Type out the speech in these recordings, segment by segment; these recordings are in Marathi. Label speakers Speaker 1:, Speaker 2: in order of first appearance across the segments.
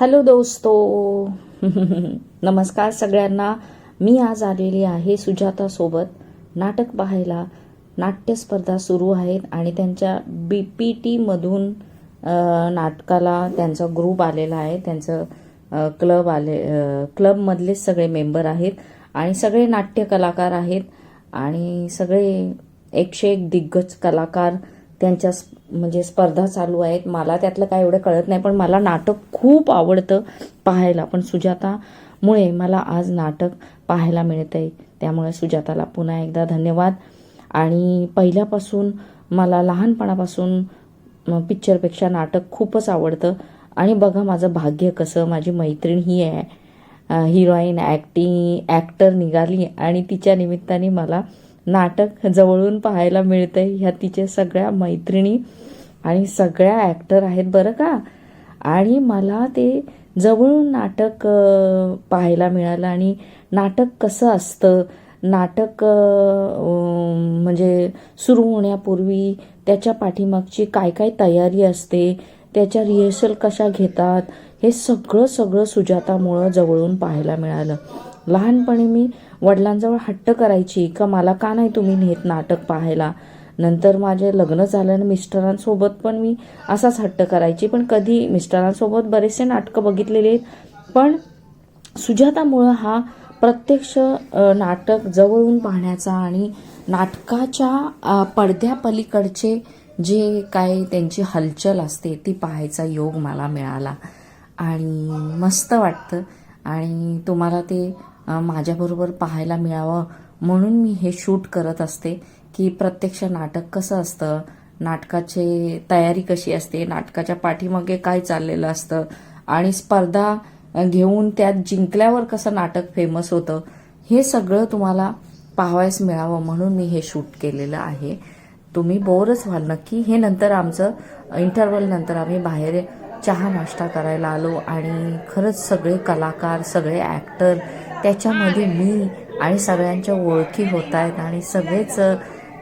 Speaker 1: हॅलो दोस्तो. नमस्कार सगळ्यांना. मी आज आलेली आहे सुजातासोबत नाटक पाहायला नाट्यस्पर्धा सुरू आहेत आणि त्यांच्या बी पी टीमधून नाटकाला त्यांचा ग्रुप आलेला आहे. त्यांचं क्लब आले क्लबमधलेच सगळे मेंबर आहेत आणि सगळे नाट्य कलाकार आहेत आणि सगळे एकशे एक दिग्गज कलाकार त्यांच्या म्हणजे स्पर्धा चालू आहेत. मला त्यातलं काय एवढं कळत नाही पण मला नाटक खूप आवडतं पाहायला. पण सुजातामुळे मला आज नाटक पाहायला मिळतं आहे त्यामुळे सुजाताला पुन्हा एकदा धन्यवाद. आणि पहिल्यापासून मला लहानपणापासून पिक्चरपेक्षा नाटक खूपच आवडतं. आणि बघा माझं भाग्य कसं माझी मैत्रीण ही आहे. हिरोईन ॲक्टिंग ॲक्टर निघाली आणि तिच्या निमित्ताने मला नाटक जवळून पाहायला मिळतंय. ह्या तिच्या सगळ्या मैत्रिणी आणि सगळ्या ॲक्टर आहेत बरं का? आणि मला ते जवळून नाटक पाहायला मिळालं. आणि नाटक कसं असतं? नाटक म्हणजे सुरू होण्यापूर्वी त्याच्या पाठीमागची काय काय तयारी असते? त्याच्या रिहर्सल कशा घेतात? हे सगळं सगळं सुजातामुळं जवळून पाहायला मिळालं. लहानपणी मी वडिलांजवळ हट्ट करायची का मला का नाही तुम्ही नेत नाटक पाहायला? नंतर माझे लग्न झालं आणि मिस्टरांसोबत पण मी असाच हट्ट करायची. पण कधी मिस्टरांसोबत बरेचसे नाटकं बघितलेले आहेत. पण सुजातामुळं हा प्रत्यक्ष नाटक जवळून पाहण्याचा आणि नाटकाच्या पडद्यापलीकडचे जे काय त्यांची हलचल असते ती पाहायचा योग मला मिळाला. आणि मस्त वाटतं. आणि तुम्हाला ते माझ्याबरोबर पाहायला मिळावं म्हणून मी हे शूट करत असते की प्रत्यक्ष नाटक कसं असतं? नाटकाचे तयारी कशी असते? नाटकाच्या पाठीमागे काय चाललेलं असतं? आणि स्पर्धा घेऊन त्यात जिंकल्यावर कसं नाटक फेमस होतं? हे सगळं तुम्हाला पाहावयास मिळावं म्हणून मी हे शूट केलेलं आहे. तुम्ही बोरच व्हाल नक्की. हे नंतर आमचं इंटरवल नंतर आम्ही बाहेर चहा नाश्ता करायला आलो आणि खरंच सगळे कलाकार सगळे ॲक्टर त्याच्यामध्ये मी आणि सगळ्यांच्या ओळखी होत आहेत आणि सगळेच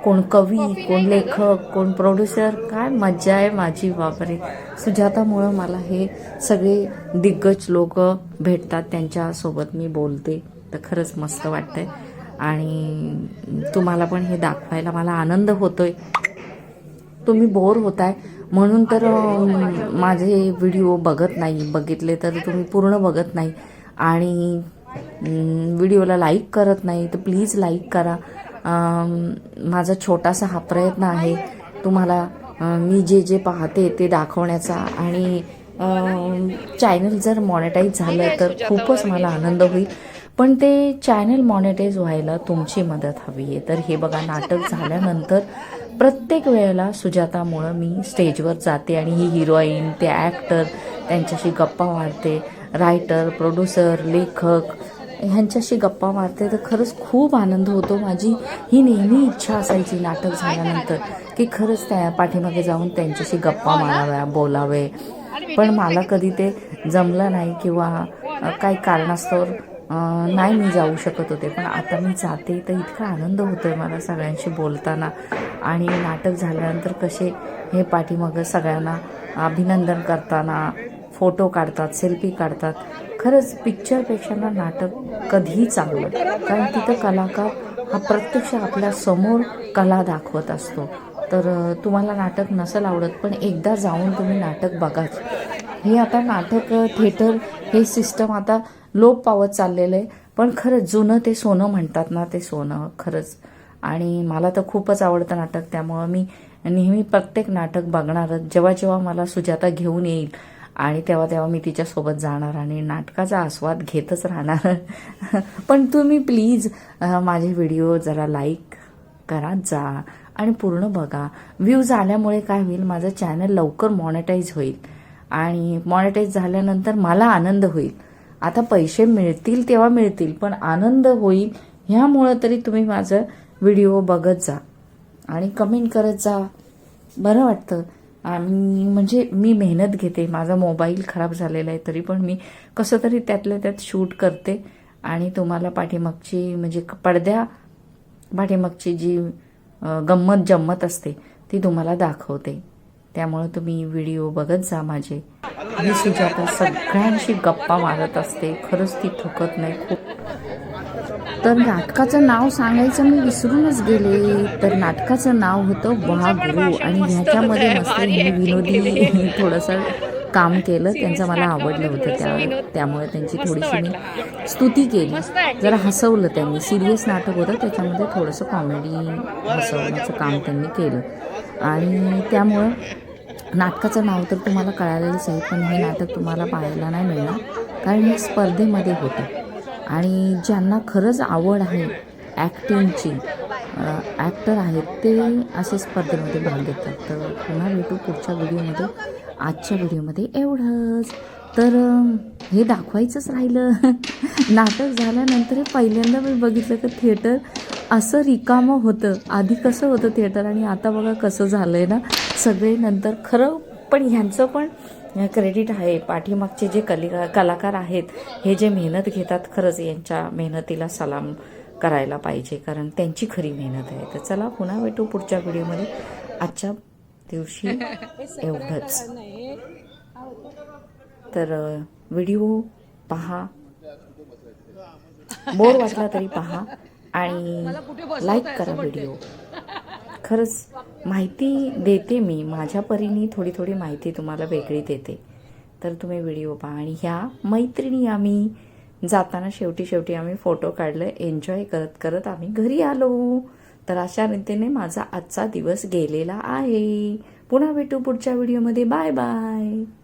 Speaker 1: कोण कवी कोण लेखक कोण प्रोड्युसर काय मज्जा आहे माझी बापरे. सुजातामुळं मला हे सगळे दिग्गज लोक भेटतात त्यांच्यासोबत मी बोलते. तर खरंच मस्त वाटतंय. आणि तुम्हाला पण हे दाखवायला मला आनंद होतोय. तुम्ही बोर होताय. म्हणून तर माझे व्हिडिओ बघत नाही. बघितले तर तुम्ही पूर्ण बघत नाही. आणि व्हिडिओला लाईक करत नाही तर प्लीज लाईक करा. माझा छोटासा हा प्रयत्न आहे. तुम्हाला मी जे जे पाहते ते दाखवण्याचा आणि चॅनल जर मॉनिटाईज झालं तर खूपच मला आनंद होईल. पण ते चॅनल मॉनिटाईज व्हायला तुमची मदत हवी आहे. तर हे बघा नाटक झाल्यानंतर प्रत्येक वेळेला सुजातामुळं मी स्टेजवर जाते आणि ही हिरोईन ते ॲक्टर त्यांच्याशी गप्पा मारते. रायटर प्रोड्युसर लेखक ह्यांच्याशी गप्पा मारते तर खरंच खूप आनंद होतो माझी. ही नेहमी इच्छा असायची नाटक झाल्यानंतर की खरंच त्या पाठीमागे जाऊन त्यांच्याशी गप्पा माराव्या बोलावे. पण मला कधी ते जमलं नाही किंवा काही कारणास्तव नाही मी जाऊ शकत होते. पण आता मी जाते तर इतका आनंद होतोय मला सगळ्यांशी बोलताना. आणि नाटक झाल्यानंतर कसे हे पाठीमागं सगळ्यांना अभिनंदन करताना फोटो काढतात सेल्फी काढतात. खरंच पिक्चरपेक्षा ना नाटक कधीही चांगलं कारण तिथं कलाकार हा प्रत्यक्ष आपल्यासमोर कला दाखवत असतो. तर तुम्हाला नाटक नसेल आवडत पण एकदा जाऊन तुम्ही नाटक बघाच हे आता नाटक थिएटर हे सिस्टम आता लोप पावत चाललेलं आहे. पण खरंच जुनं ते सोनं म्हणतात ना ते सोनं खरंच. आणि मला तर खूपच आवडतं नाटक त्यामुळं मी नेहमी प्रत्येक नाटक बघणारच. जेव्हा जेव्हा मला सुजाता घेऊन येईल आणि तेव्हा तेव्हा मी तिच्यासोबत जाणार आणि नाटकाचा आस्वाद घेतच राहणार. पण तुम्ही प्लीज माझे व्हिडिओ जरा लाईक करा जा आणि पूर्ण बघा. व्ह्यूज आल्यामुळे काय होईल माझं चॅनल लवकर मॉनिटाईज होईल. आणि मॉनिटाईज झाल्यानंतर मला आनंद होईल. आता पैसे मिळतील तेव्हा मिळतील पण आनंद होईल ह्यामुळं तरी तुम्ही माझं व्हिडिओ बघत जा. आणि कमेंट करत जा. बरं वाटतं. आणि म्हणजे मी मेहनत घेते माझा मोबाईल खराब झालेला आहे तरी पण मी कसं तरी त्यातल्या त्यात शूट करते आणि तुम्हाला पाठीमागची म्हणजे पडद्या पाठीमागची जी गंमत जम्मत असते ती तुम्हाला दाखवते. त्यामुळे तुम्ही व्हिडिओ बघत जा माझे. मी सुजाता सगळ्यांशी गप्पा मारत असते खरंच ती थुकत नाही. खूप तर नाटकाचं नाव सांगायचं मी विसरूनच गेले. तर नाटकाचं नाव होतं महागुरु आणि ह्याच्यामध्ये मस्त विनोदी थोडंसं काम केलं. त्यांचं मला आवडलं होतं त्या त्यामुळे त्यांची थोडीशी मी स्तुती केली. जरा हसवलं त्यांनी. सिरियस नाटक होतं त्याच्यामध्ये थोडंसं कॉमेडी हसवण्याचं काम त्यांनी केलं. आणि त्यामुळं नाटकाचं नाव तर तुम्हाला कळालेलंच आहे पण हे नाटक तुम्हाला पाहायला नाही मिळणार कारण हे स्पर्धेमध्ये होतं. आणि ज्यांना खरंच आवड आहे ॲक्टिंगची ॲक्टर आहेत ते असे स्पर्धेमध्ये भाग घेतात. तर पुन्हा भेटू पुढच्या व्हिडिओमध्ये. आजच्या व्हिडिओमध्ये एवढंच. तर हे दाखवायचंच राहिलं. नाटक झाल्यानंतर हे पहिल्यांदा मी बघितलं की थिएटर असं रिकामं होतं. आधी कसं होतं थिएटर आणि आता बघा कसं झालं आहे ना? सगळे नंतर खरं पण ह्यांचं पण क्रेडिट आहे पाठीमागचे जे कली कलाकार आहेत हे जे मेहनत घेतात खरंच यांच्या मेहनतीला सलाम करायला पाहिजे कारण त्यांची खरी मेहनत आहे. तर चला पुन्हा भेटू पुढच्या व्हिडिओमध्ये. आजच्या दिवशी एवढंच. तर व्हिडिओ पहा. बोर वाटला तरी पहा. आणि लाईक करा व्हिडिओ. खरंच माहिती देते मी. माझ्या परीने थोडी थोडी माहिती तुम्हाला वेगळी देते. तर तुम्ही व्हिडिओ पहा. आणि ह्या मैत्रिणी आम्ही जाताना शेवटी शेवटी आम्ही फोटो काढले. एन्जॉय करत करत आम्ही घरी आलो. तर अशा रीतीने माझा आजचा दिवस गेलेला आहे. पुन्हा भेटू पुढच्या व्हिडिओमध्ये. Bye bye.